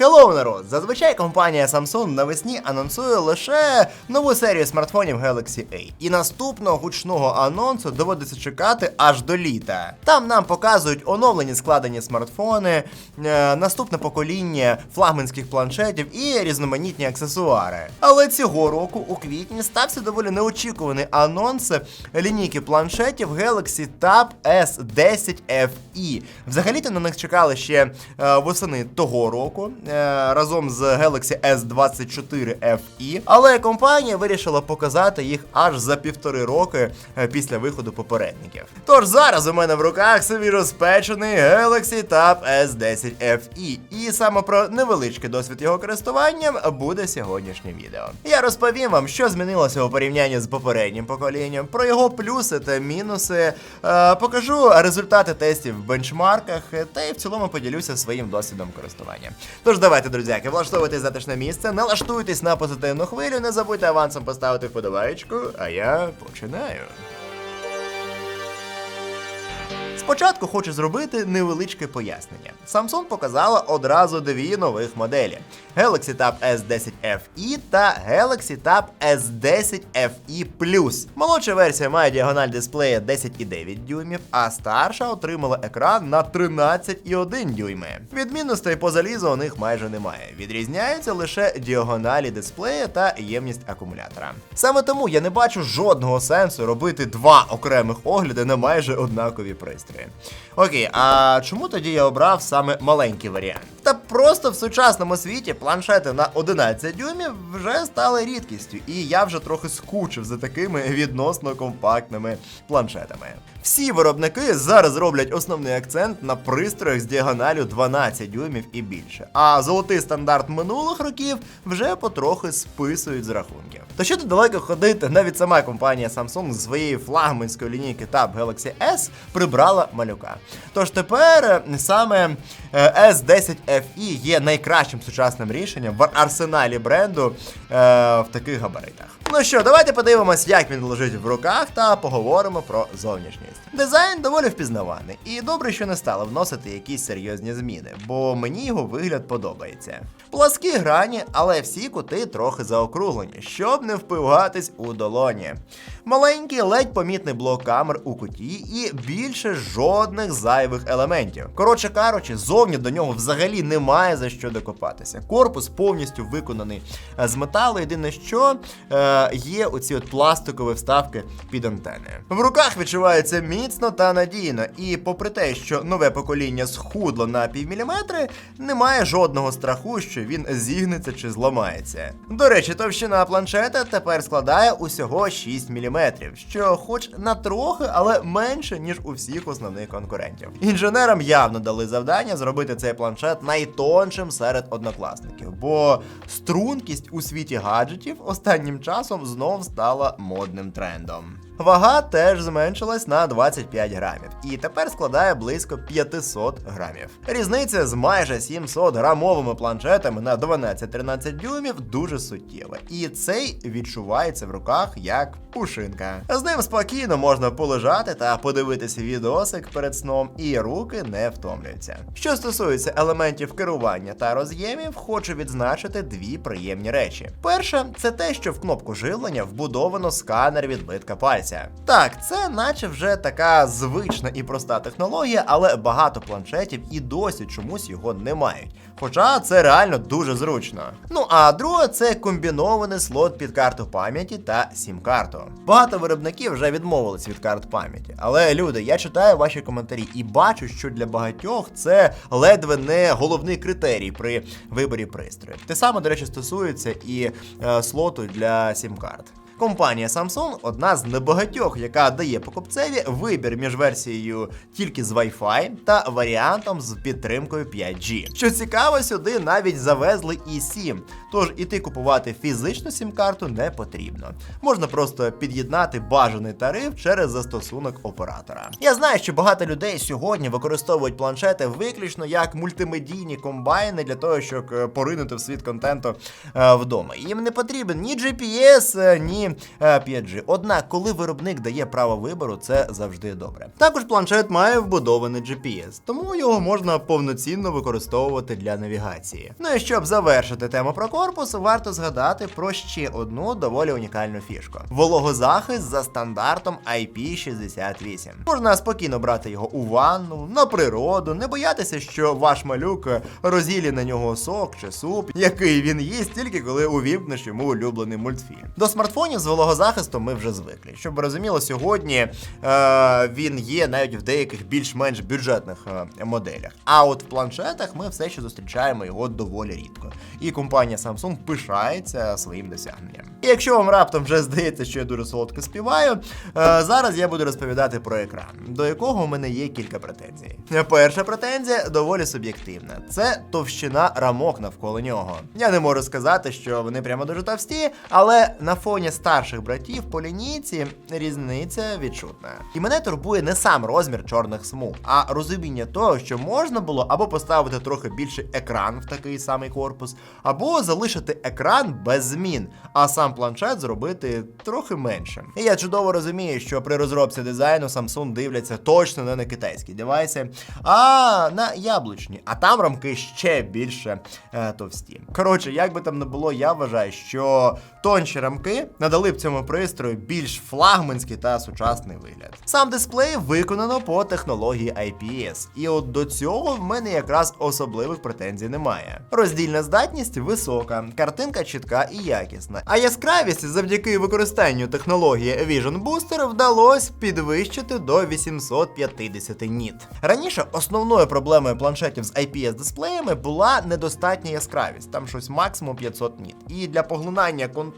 Hello, народ! Зазвичай компанія Samsung навесні анонсує лише нову серію смартфонів Galaxy A. І наступного гучного анонсу доводиться чекати аж до літа. Там нам показують оновлені складені смартфони, е, наступне покоління флагманських планшетів і різноманітні аксесуари. Але цього року у квітні стався доволі неочікуваний анонс лінійки планшетів Galaxy Tab S10 FE. Взагалі-то на них чекали ще е, восени того року разом з Galaxy S24 FE, але компанія вирішила показати їх аж за півтори роки е, після виходу попередників. Тож зараз у мене в руках свіжоспечений Galaxy Tab S10 FE, і саме про невеличкий досвід його користування буде сьогоднішнє відео. Я розповім вам, що змінилося у порівнянні з попереднім поколінням, про його плюси та мінуси. Е, покажу результати тестів в бенчмарках е, та й в цілому поділюся своїм досвідом користування. Тож давайте, друзяки, влаштовуйтесь затишне місце, налаштуйтесь на позитивну хвилю, не забудьте авансом поставити вподобайку, а я починаю. Спочатку хочу зробити невеличке пояснення. Samsung показала одразу дві нових моделі: Galaxy Tab S10 FE та Galaxy Tab S10 FE Молодша версія має діагональ дисплея 10,9 дюймів, а старша отримала екран на 13,1 дюйми. Відмінностей по залізу у них майже немає. Відрізняються лише діагоналі дисплея та ємність акумулятора. Саме тому я не бачу жодного сенсу робити два окремих огляди на майже однакові пристрої. Окей, а чому тоді я обрав саме маленький варіант? Та просто в сучасному світі планшети на 11 дюймів вже стали рідкістю, і я вже трохи скучив за такими відносно компактними планшетами. Всі виробники зараз роблять основний акцент на пристроях з діагоналю 12 дюймів і більше. А золотий стандарт минулих років вже потрохи списують з рахунків. То що тут далеко ходити, навіть сама компанія Samsung з своєї флагманської лінійки Tab Galaxy S прибрала малюка. Тож тепер е, саме е, S10 FE є найкращим сучасним рішенням в арсеналі бренду е, в таких габаритах. Ну що, давайте подивимось, як він лежить в руках, та поговоримо про зовнішність. Дизайн доволі впізнаваний, і добре, що не стали вносити якісь серйозні зміни, бо мені його вигляд подобається. Пласкі грані, але всі кути трохи заокруглені, щоб не впиватись у долоні. Маленький ледь помітний блок камер у куті і більше жодних зайвих елементів. Коротше кажучи, зовні до нього взагалі немає за що докопатися. Корпус повністю виконаний е, з металу. Єдине, що е, є оці от пластикові вставки під антени. В руках відчувається міцно та надійно, і попри те, що нове покоління схудло на півміліметри, немає жодного страху, що він зігнеться чи зламається. До речі, товщина планшета тепер складає усього 6 мм, що хоч на трохи, але менше, ніж у всіх основних конкурентів. Інженерам явно дали завдання зробити цей планшет найтоншим серед однокласників, бо стрункість у світі гаджетів останнім часом знов стала модним трендом. Вага теж зменшилась на 25 грамів і тепер складає близько 500 грамів. Різниця з майже 700 грамовими планшетами на 12-13 дюймів дуже суттєва, і цей відчувається в руках як пушинка. З ним спокійно можна полежати та подивитися відосик перед сном, і руки не втомлюються. Що стосується елементів керування та роз'ємів, хочу відзначити дві приємні речі. Перше, це те, що в кнопку живлення вбудовано сканер відбитка пальця. Так, це наче вже така звична і проста технологія, але багато планшетів і досі чомусь його не мають. Хоча це реально дуже зручно. Ну а друге, це комбінований слот під карту пам'яті та сім-карту. Багато виробників вже відмовились від карт пам'яті. Але люди, я читаю ваші коментарі і бачу, що для багатьох це ледве не головний критерій при виборі пристрою. Те саме, до речі, стосується і е, слоту для сім-карт. Компанія Samsung одна з небагатьох, яка дає покупцеві вибір між версією тільки з Wi-Fi та варіантом з підтримкою 5G. Що цікаво, сюди навіть завезли eSIM, тож іти купувати фізичну сім-карту не потрібно. Можна просто під'єднати бажаний тариф через застосунок оператора. Я знаю, що багато людей сьогодні використовують планшети виключно як мультимедійні комбайни для того, щоб е, поринути в світ контенту е, вдома. Їм не потрібен ні GPS, е, ні лінії е, 5G. Однак, коли виробник дає право вибору, це завжди добре. Також планшет має вбудований GPS, тому його можна повноцінно використовувати для навігації. Ну і щоб завершити тему про корпус, варто згадати про ще одну доволі унікальну фішку: вологозахист за стандартом IP68. Можна спокійно брати його у ванну, на природу, не боятися, що ваш малюк розілі на нього сок чи суп, який він їсть тільки коли увімкнеш йому улюблений мультфільм. До смартфонів з вологозахистом ми вже звикли. Щоб ви розуміли, сьогодні е, він є навіть в деяких більш-менш бюджетних е, моделях. А от в планшетах ми все ще зустрічаємо його доволі рідко. І компанія Samsung пишається своїм досягненням. І якщо вам раптом вже здається, що я дуже солодко співаю, е, зараз я буду розповідати про екран, до якого в мене є кілька претензій. Перша претензія доволі суб'єктивна: це товщина рамок навколо нього. Я не можу сказати, що вони прямо дуже товсті, але на фоні старших братів по лінійці різниця відчутна. І мене турбує не сам розмір чорних смуг, а розуміння того, що можна було або поставити трохи більший екран в такий самий корпус, або залишити екран без змін, а сам планшет зробити трохи меншим. І я чудово розумію, що при розробці дизайну Samsung дивляться точно не на китайські девайси, а на яблучні. А там рамки ще більше е, товсті. Коротше, як би там не було, я вважаю, що тонші рамки надали б цьому пристрою більш флагманський та сучасний вигляд. Сам дисплей виконано по технології IPS, і от до цього в мене якраз особливих претензій немає. Роздільна здатність висока, картинка чітка і якісна. А яскравість завдяки використанню технології Vision Booster вдалося підвищити до 850 ніт. Раніше основною проблемою планшетів з IPS дисплеями була недостатня яскравість, там щось максимум 500 ніт. І для поглинання контенту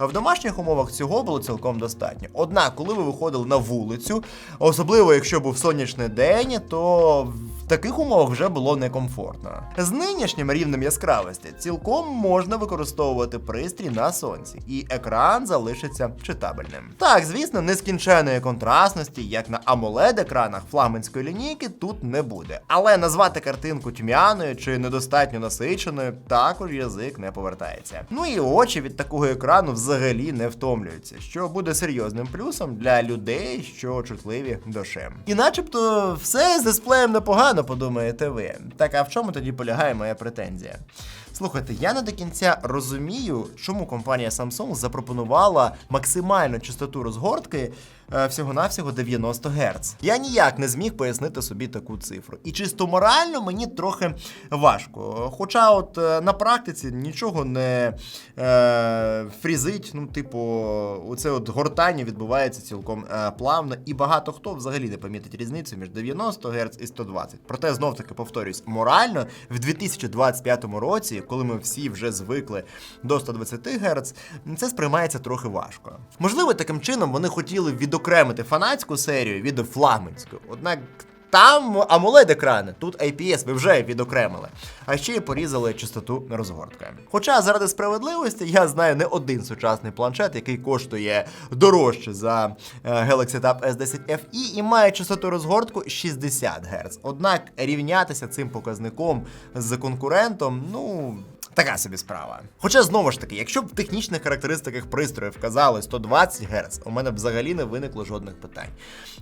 в домашніх умовах цього було цілком достатньо. Однак, коли ви виходили на вулицю, особливо якщо був сонячний день, то в таких умовах вже було некомфортно. З нинішнім рівнем яскравості цілком можна використовувати пристрій на сонці, і екран залишиться читабельним. Так, звісно, нескінченої контрастності, як на amoled екранах флагманської лінійки, тут не буде. Але назвати картинку тьмяною чи недостатньо насиченою також язик не повертається. Ну і очі від такого екрану взагалі не втомлюються, що буде серйозним плюсом для людей, що чутливі до шим. І начебто все з дисплеєм непогано, подумаєте ви. Так а в чому тоді полягає моя претензія? Слухайте, я не до кінця розумію, чому компанія Samsung запропонувала максимальну частоту розгортки всього-навсього 90 Гц. Я ніяк не зміг пояснити собі таку цифру. І чисто морально мені трохи важко. Хоча, от е, на практиці нічого не е, фрізить. Ну, типу, оце от гортання відбувається цілком е, плавно, і багато хто взагалі не помітить різницю між 90 Гц і 120. Проте знов таки повторюсь, морально в 2025 році, коли ми всі вже звикли до 120 Гц, це сприймається трохи важко. Можливо, таким чином вони хотіли відокремити фанатську серію від флагманської. Однак. Там amoled екрани, тут IPS ви вже відокремили, а ще й порізали частоту розгортки. Хоча заради справедливості я знаю не один сучасний планшет, який коштує дорожче за е, Galaxy Tab S10 FE і має частоту розгортку 60 Гц. Однак рівнятися цим показником з конкурентом, ну. Така собі справа. Хоча знову ж таки, якщо б в технічних характеристиках пристрою вказали 120 Гц, у мене взагалі не виникло жодних питань.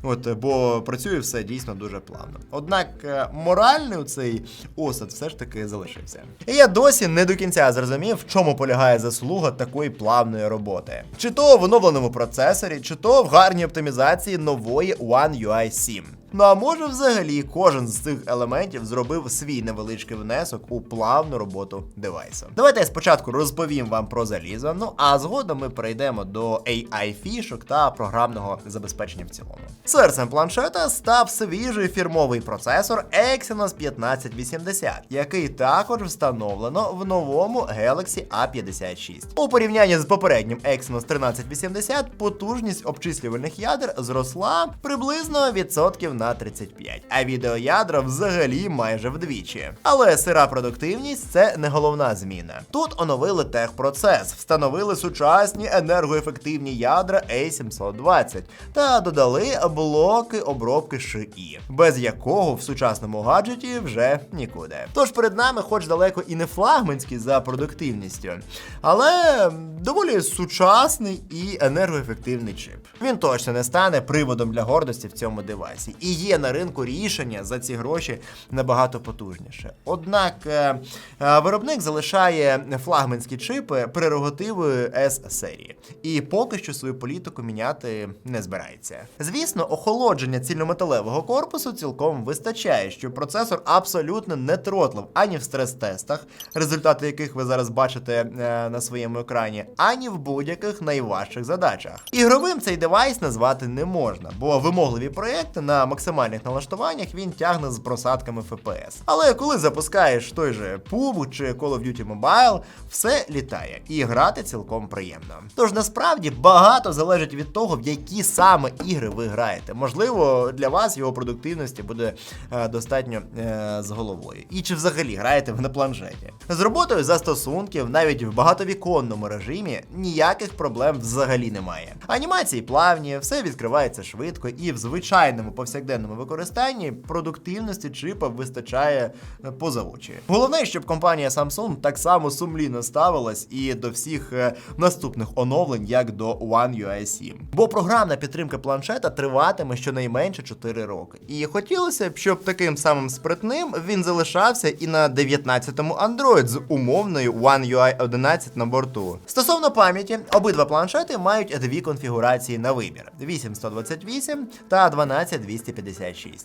От, бо працює все дійсно дуже плавно. Однак е, моральний цей осад все ж таки залишився. І я досі не до кінця зрозумів, в чому полягає заслуга такої плавної роботи. Чи то в оновленому процесорі, чи то в гарній оптимізації нової One UI 7. Ну а може, взагалі, кожен з цих елементів зробив свій невеличкий внесок у плавну роботу девайсу. Давайте я спочатку розповім вам про залізо, ну а згодом ми перейдемо до AI фішок та програмного забезпечення в цілому. Серцем планшета став свіжий фірмовий процесор Exynos 1580, який також встановлено в новому Galaxy A56. У порівнянні з попереднім Exynos 1380 потужність обчислювальних ядер зросла приблизно відсотків на на 35, а відеоядра взагалі майже вдвічі. Але сира продуктивність це не головна зміна. Тут оновили техпроцес, встановили сучасні енергоефективні ядра A720 та додали блоки обробки ШИ, без якого в сучасному гаджеті вже нікуди. Тож перед нами, хоч далеко і не флагманський за продуктивністю, але доволі сучасний і енергоефективний чип. Він точно не стане приводом для гордості в цьому девайсі. І є на ринку рішення за ці гроші набагато потужніше. Однак е, е, виробник залишає флагманські чипи прерогативою S серії, і поки що свою політику міняти не збирається. Звісно, охолодження цільнометалевого корпусу цілком вистачає, що процесор абсолютно не тротлив ані в стрес-тестах, результати яких ви зараз бачите е, на своєму екрані, ані в будь-яких найважчих задачах. Ігровим цей девайс назвати не можна, бо вимогливі проекти на максимальних налаштуваннях він тягне з просадками FPS. Але коли запускаєш той же PUBG чи Call of Duty Mobile, все літає і грати цілком приємно. Тож насправді багато залежить від того, в які саме ігри ви граєте. Можливо, для вас його продуктивності буде е, достатньо е, з головою. І чи взагалі граєте ви на планшеті? З роботою застосунків навіть в багатовіконному режимі ніяких проблем взагалі немає. Анімації плавні, все відкривається швидко, і в звичайному повсякденному використанні продуктивності чипа вистачає е, поза очі. Головне, щоб компанія Samsung так само сумлінно ставилась і до всіх е, наступних оновлень, як до One UI 7. Бо програмна підтримка планшета триватиме щонайменше 4 роки. І хотілося б, щоб таким самим спритним він залишався і на 19-му Android з умовною One UI 11 на борту. Стосовно пам'яті, обидва планшети мають дві конфігурації на вибір: 8128 та 12256.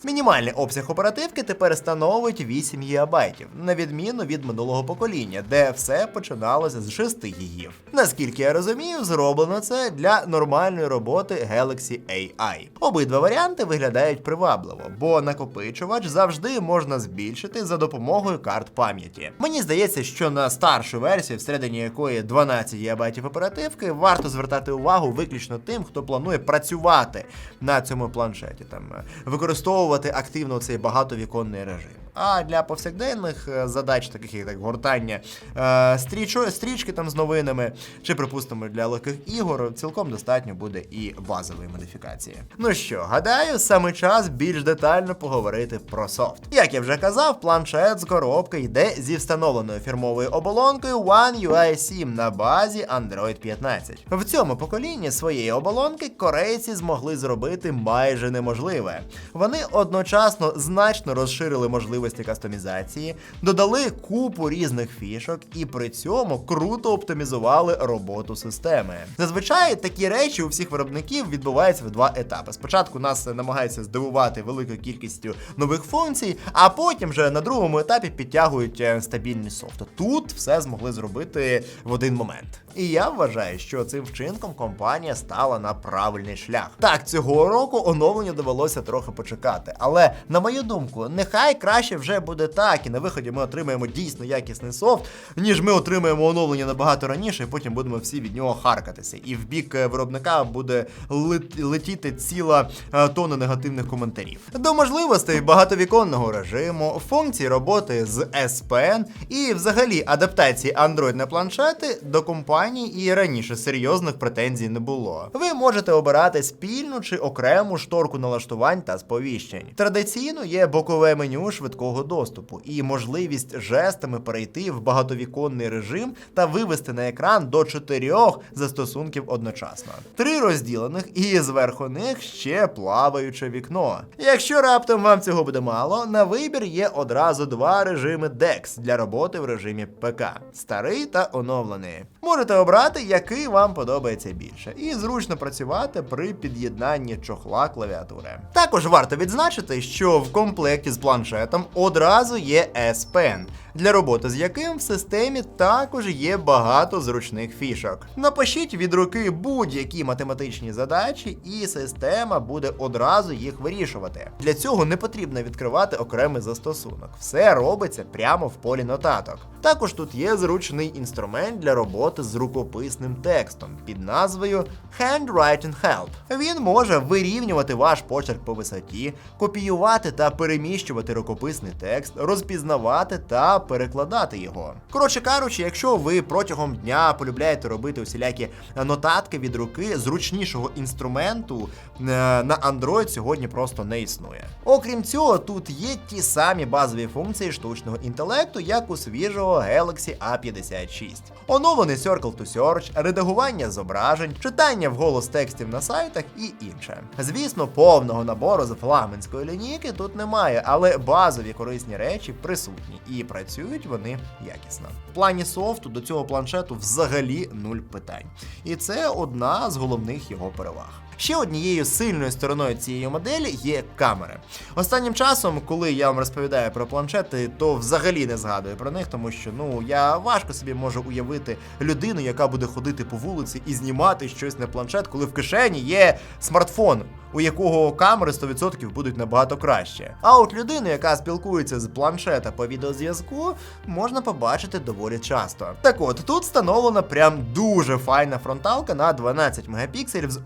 Мінімальний обсяг оперативки тепер становить 8 ГБ, на відміну від минулого покоління, де все починалося з 6 ГБ. Наскільки я розумію, зроблено це для нормальної роботи Galaxy AI. Обидва варіанти виглядають привабливо, бо накопичувач завжди можна збільшити за допомогою карт пам'яті. Мені здається, що на старшу версію, всередині якої 12 ГБ оперативки, варто звертати увагу виключно тим, хто планує працювати на цьому планшеті, там використовувати активно цей багатовіконний режим. А для повсякденних е, задач, таких як так, гортання е, стрічо, стрічки там з новинами, чи, припустимо, для легких ігор, цілком достатньо буде і базової модифікації. Ну що, гадаю, саме час більш детально поговорити про софт. Як я вже казав, планшет з коробки йде зі встановленою фірмовою оболонкою One UI 7 на базі Android 15. В цьому поколінні своєї оболонки корейці змогли зробити майже неможливе. Вони одночасно значно розширили можливості кастомізації, додали купу різних фішок і при цьому круто оптимізували роботу системи. Зазвичай такі речі у всіх виробників відбуваються в два етапи. Спочатку нас намагаються здивувати великою кількістю нових функцій, а потім вже на другому етапі підтягують е, стабільний софт. Тут все змогли зробити в один момент. І я вважаю, що цим вчинком компанія стала на правильний шлях. Так, цього року оновлення довелося трохи почекати, але на мою думку, нехай краще вже буде так, і на виході ми отримаємо дійсно якісний софт, ніж ми отримаємо оновлення набагато раніше, і потім будемо всі від нього харкатися. І в бік е, виробника буде лет- летіти ціла е, тонна негативних коментарів. До можливостей багатовіконного режиму, функцій роботи з SPN і взагалі адаптації Android на планшети до компаній і раніше серйозних претензій не було. Ви можете обирати спільну чи окрему шторку налаштувань та сповіщень. Традиційно є бокове меню швидкого доступу і можливість жестами перейти в багатовіконний режим та вивести на екран до чотирьох застосунків одночасно. Три розділених і зверху них ще плаваюче вікно. Якщо раптом вам цього буде мало, на вибір є одразу два режими DeX для роботи в режимі ПК старий та оновлений. Можете обрати, який вам подобається більше, і зручно працювати при під'єднанні чохла клавіатури. Також варто відзначити, що в комплекті з планшетом одразу є S Pen, для роботи з яким в системі також є багато зручних фішок. Напишіть від руки будь-які математичні задачі, і система буде одразу їх вирішувати. Для цього не потрібно відкривати окремий застосунок. Все робиться прямо в полі нотаток. Також тут є зручний інструмент для роботи з рукописним текстом під назвою Handwriting Help. Він може вирівнювати ваш почерк по висоті, копіювати та переміщувати рукописний текст, розпізнавати та перекладати його. Коротше кажучи, якщо ви протягом дня полюбляєте робити усілякі нотатки від руки, зручнішого інструменту е, на Android сьогодні просто не існує. Окрім цього, тут є ті самі базові функції штучного інтелекту, як у свіжого Galaxy A56. Оновлений Circle to Search, редагування зображень, читання вголос текстів на сайтах і інше. Звісно, повного набору з флагманської лінійки тут немає, але базові корисні речі присутні і працюють вони якісно. В плані софту до цього планшету взагалі нуль питань. І це одна з головних його переваг. Ще однією сильною стороною цієї моделі є камери. Останнім часом, коли я вам розповідаю про планшети, то взагалі не згадую про них, тому що ну я важко собі можу уявити людину, яка буде ходити по вулиці і знімати щось на планшет, коли в кишені є смартфон. У якого камери 100% будуть набагато краще. А от людину, яка спілкується з планшета по відеозв'язку, можна побачити доволі часто. Так от тут встановлена прям дуже файна фронталка на 12 мегапікселів з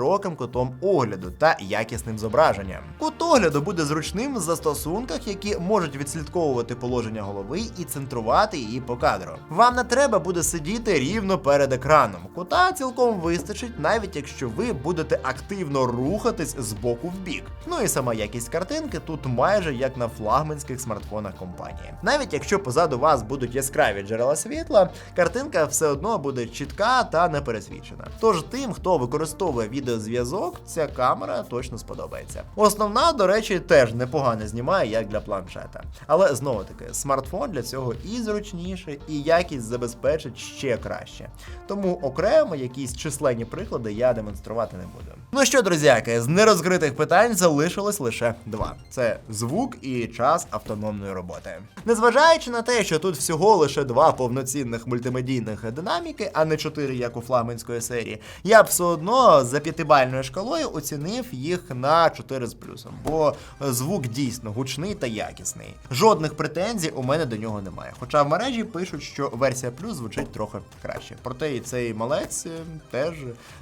ультрашироким кутом огляду та якісним зображенням. Кут огляду буде зручним в застосунках, які можуть відслідковувати положення голови і центрувати її по кадру. Вам не треба буде сидіти рівно перед екраном. Кута цілком вистачить, навіть якщо ви будете активно рухатись з боку в бік. Ну і сама якість картинки тут майже як на флагманських смартфонах компанії. Навіть якщо позаду вас будуть яскраві джерела світла, картинка все одно буде чітка та не пересвічена. Тож тим, хто використовує відеозв'язок, ця камера точно сподобається. Основна, до речі, теж непогано знімає, як для планшета. Але знову таки, смартфон для цього і зручніше, і якість забезпечить ще краще. Тому окремо якісь численні приклади я демонструвати не буду. Ну що, друзяки, з нерозкритих питань залишилось лише два: це звук і час автономної роботи. Незважаючи на те, що тут всього лише два повноцінних мультимедійних динаміки, а не чотири, як у флагманської серії, я б все одно за п'ятибальною шкалою оцінив їх на 4 з плюсом, бо звук дійсно гучний та якісний. Жодних претензій у мене до нього немає. Хоча в мережі пишуть, що версія плюс звучить трохи краще. Проте і цей малець е, теж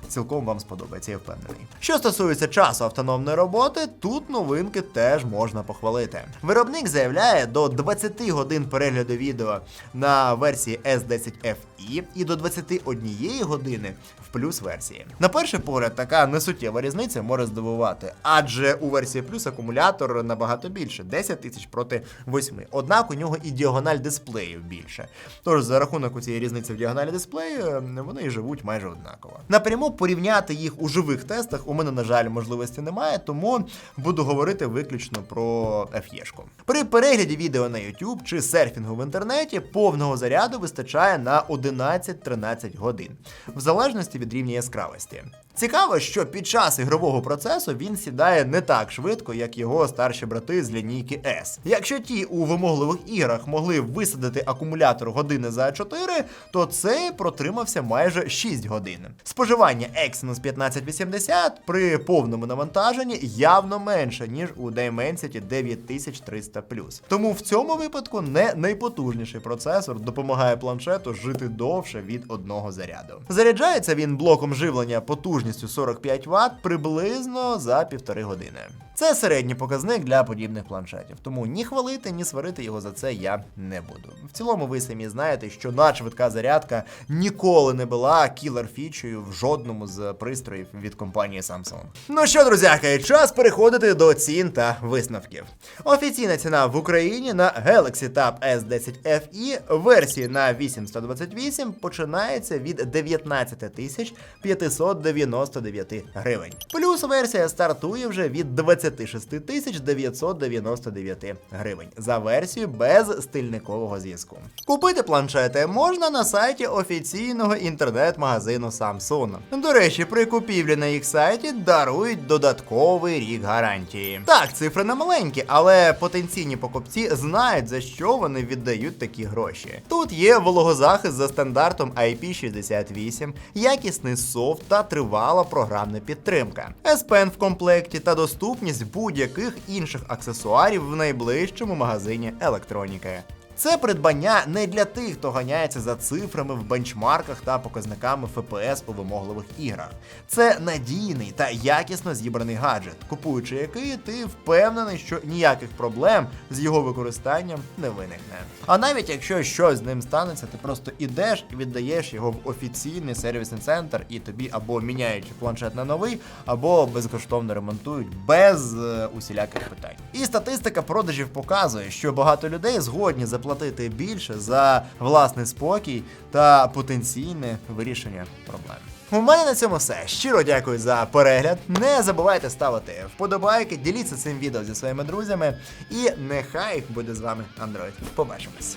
цілком вам сподобається, я впевнений. Що стосується часу автономної роботи, тут новинки теж можна похвалити. Виробник заявляє до 20 годин перегляду відео на версії S10FE і до 21 години в плюс версії. На перший погляд, така несуттєва різниця може здивувати, адже у версії плюс акумулятор набагато більше 10 тисяч проти 8. Однак у нього і діагональ дисплеїв більше. Тож за рахунок цієї різниці в діагоналі дисплею вони і живуть майже однаково. Напряму порівняти їх у живих тестах у мене, на жаль, можливості немає, тому буду говорити виключно про FE-шку. При перегляді відео на YouTube чи серфінгу в інтернеті повного заряду вистачає на 11-13 годин, в залежності від рівня яскравості. Цікаво, що під час ігрового процесу він сідає не так швидко, як його старші брати з лінійки S. Якщо ті у вимогливих іграх могли висадити акумулятор години за 4, то цей протримався майже 6 годин. Споживання Exynos 1580 при повному навантаженні явно менше, ніж у Dimensity 9300 Тому в цьому випадку не найпотужніший процесор допомагає планшету жити довше від одного заряду. Заряджається він блоком живлення потужністю потужністю 45 Вт приблизно за півтори години. Це середній показник для подібних планшетів, тому ні хвалити, ні сварити його за це я не буду. В цілому, ви самі знаєте, що надшвидка зарядка ніколи не була кілер-фічею в жодному з пристроїв від компанії Samsung. Ну що, друзяки, час переходити до цін та висновків. Офіційна ціна в Україні на Galaxy Tab S10FE версії на 828 починається від 19 590 999 гривень. Плюс версія стартує вже від 26 тисяч 999 гривень за версію без стильникового зв'язку. Купити планшети можна на сайті офіційного інтернет-магазину Samsung. До речі, при купівлі на їх сайті дарують додатковий рік гарантії. Так, цифри не маленькі, але потенційні покупці знають за що вони віддають такі гроші. Тут є вологозахист за стандартом IP68, якісний софт та тривалий тривала програмна підтримка, S Pen в комплекті та доступність будь-яких інших аксесуарів в найближчому магазині електроніки. Це придбання не для тих, хто ганяється за цифрами в бенчмарках та показниками FPS у вимогливих іграх. Це надійний та якісно зібраний гаджет, купуючи який ти впевнений, що ніяких проблем з його використанням не виникне. А навіть якщо щось з ним станеться, ти просто ідеш і віддаєш його в офіційний сервісний центр, і тобі або міняють планшет на новий, або безкоштовно ремонтують без е, усіляких питань. І статистика продажів показує, що багато людей згодні заплатити більше за власний спокій та потенційне вирішення проблем. У мене на цьому все. Щиро дякую за перегляд. Не забувайте ставити вподобайки, діліться цим відео зі своїми друзями. І нехай буде з вами Android. Побачимось.